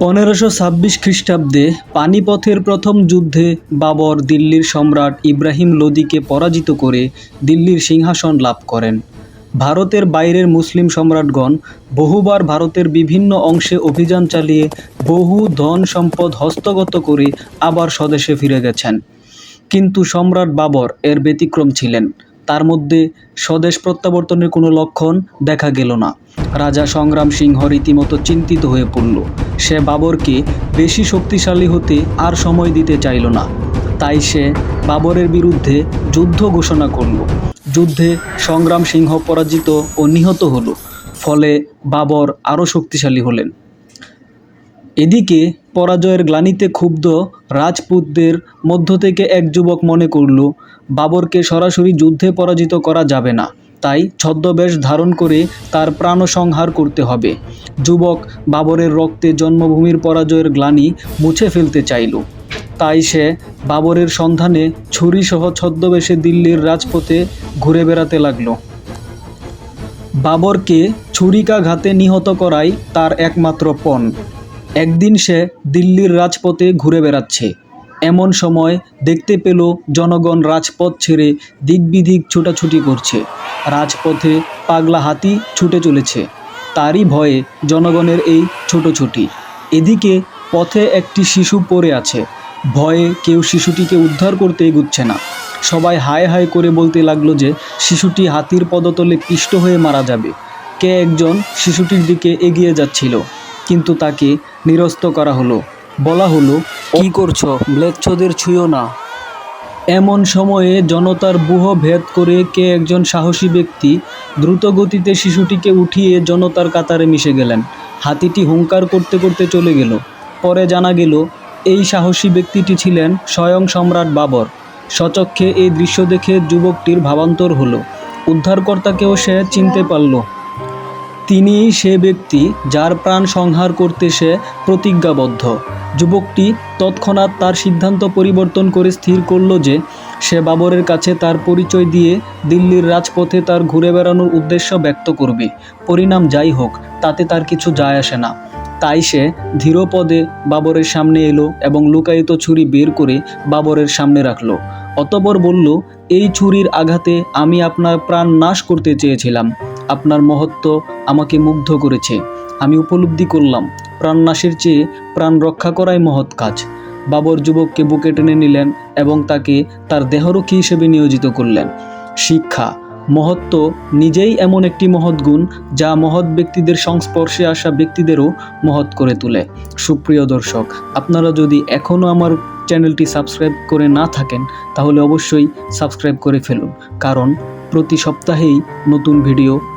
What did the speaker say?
পনেরোশো ছাব্বিশ খ্রিস্টাব্দে পানিপথের প্রথম যুদ্ধে বাবর দিল্লির সম্রাট ইব্রাহিম লোদিকে পরাজিত করে দিল্লির সিংহাসন লাভ করেন। ভারতের বাইরের মুসলিম সম্রাটগণ বহুবার ভারতের বিভিন্ন অংশে অভিযান চালিয়ে বহু ধন সম্পদ হস্তগত করে আবার স্বদেশে ফিরে গেছেন। কিন্তু সম্রাট বাবর এর ব্যতিক্রম ছিলেন। তার মধ্যে স্বদেশ প্রত্যাবর্তনের কোনো লক্ষণ দেখা গেল না। রাজা সংগ্রাম সিংহ রীতিমতো চিন্তিত হয়ে পড়ল। সে বাবরকে বেশি শক্তিশালী হতে আর সময় দিতে চাইল না। তাই সে বাবরের বিরুদ্ধে যুদ্ধ ঘোষণা করল। যুদ্ধে সংগ্রাম সিংহ পরাজিত ও নিহত হলো। ফলে বাবর আরও শক্তিশালী হলেন। এদিকে পরাজয়ের গ্লানিতে ক্ষুব্ধ রাজপুতদের মধ্য থেকে এক যুবক মনে করল, বাবরকে সরাসরি যুদ্ধে পরাজিত করা যাবে না। তাই ছদ্মবেশ ধারণ করে তার প্রাণসংহার করতে হবে। যুবক বাবরের রক্তে জন্মভূমির পরাজয়ের গ্লানি মুছে ফেলতে চাইল। তাই সে বাবরের সন্ধানে ছুরিসহ ছদ্মবেশে দিল্লির রাজপথে ঘুরে বেড়াতে লাগল। বাবরকে ছুরিকাঘাতে নিহত করাই তার একমাত্র পণ। একদিন সে দিল্লির রাজপথে ঘুরে বেড়াচ্ছে। এমন সময় দেখতে পেল জনগণ রাজপথ ছেড়ে দিকবিদিক ছোটাছুটি করছে। রাজপথে পাগলা হাতি ছুটে চলেছে। তারই ভয়ে জনগণের এই ছোটোছুটি। এদিকে পথে একটি শিশু পড়ে আছে। ভয়ে কেউ শিশুটিকে উদ্ধার করতে এগুচ্ছে না। সবাই হায় হায় করে বলতে লাগল যে শিশুটি হাতির পদতলে পিষ্ট হয়ে মারা যাবে। কে একজন শিশুটির দিকে এগিয়ে যাচ্ছিল? কিন্তু তাকে নিরস্ত করা হলো। বলা হলো কি করছ? ম্লেচ্ছদের ছুঁয়ো না। এমন সময়ে জনতার বুহ ভেদ করে কে একজন সাহসী ব্যক্তি দ্রুতগতিতে শিশুটিকে উঠিয়ে জনতার কাতারে মিশে গেলেন। হাতিটি হুঙ্কার করতে করতে চলে গেল। পরে জানা গেল এই সাহসী ব্যক্তিটি ছিলেন স্বয়ং সম্রাট বাবর। সচক্ষে এই দৃশ্য দেখে যুবকটির ভাবান্তর হলো। উদ্ধারকর্তাকেও সে চিনতে পারল। তিনিই সে ব্যক্তি যার প্রাণ সংহার করতে সে প্রতিজ্ঞাবদ্ধ। যুবকটি তৎক্ষণাৎ তার সিদ্ধান্ত পরিবর্তন করে স্থির করল যে, সে বাবরের কাছে তার পরিচয় দিয়ে দিল্লির রাজপথে তার ঘুরে বেড়ানোর উদ্দেশ্য ব্যক্ত করবে। পরিণাম যাই হোক, তাতে তার কিছু যায় আসে না। তাই সে ধীরপদে বাবরের সামনে এলো এবং লুকায়িত ছুরি বের করে বাবরের সামনে রাখল। অতপর বলল, এই ছুরির আঘাতে আমি আপনার প্রাণ নাশ করতে চেয়েছিলাম। আপনার মহত্ব আমাকে মুগ্ধ করেছে। আমি উপলব্ধি করলাম, প্রাণনাশের চেয়ে প্রাণ রক্ষা করাই মহৎ কাজ। বাবর যুবককে বুকে টেনে নিলেন এবং তাকে তার দেহরক্ষী হিসেবে নিয়োজিত করলেন। শিক্ষা, মহত্ব নিজেই এমন একটি মহৎ গুণ যা মহৎ ব্যক্তিদের সংস্পর্শে আসা ব্যক্তিদেরও মহৎ করে তোলে। সুপ্রিয় দর্শক, আপনারা যদি এখনও আমার চ্যানেলটি সাবস্ক্রাইব করে না থাকেন, তাহলে অবশ্যই সাবস্ক্রাইব করে ফেলুন। কারণ প্রতি সপ্তাহেই নতুন ভিডিও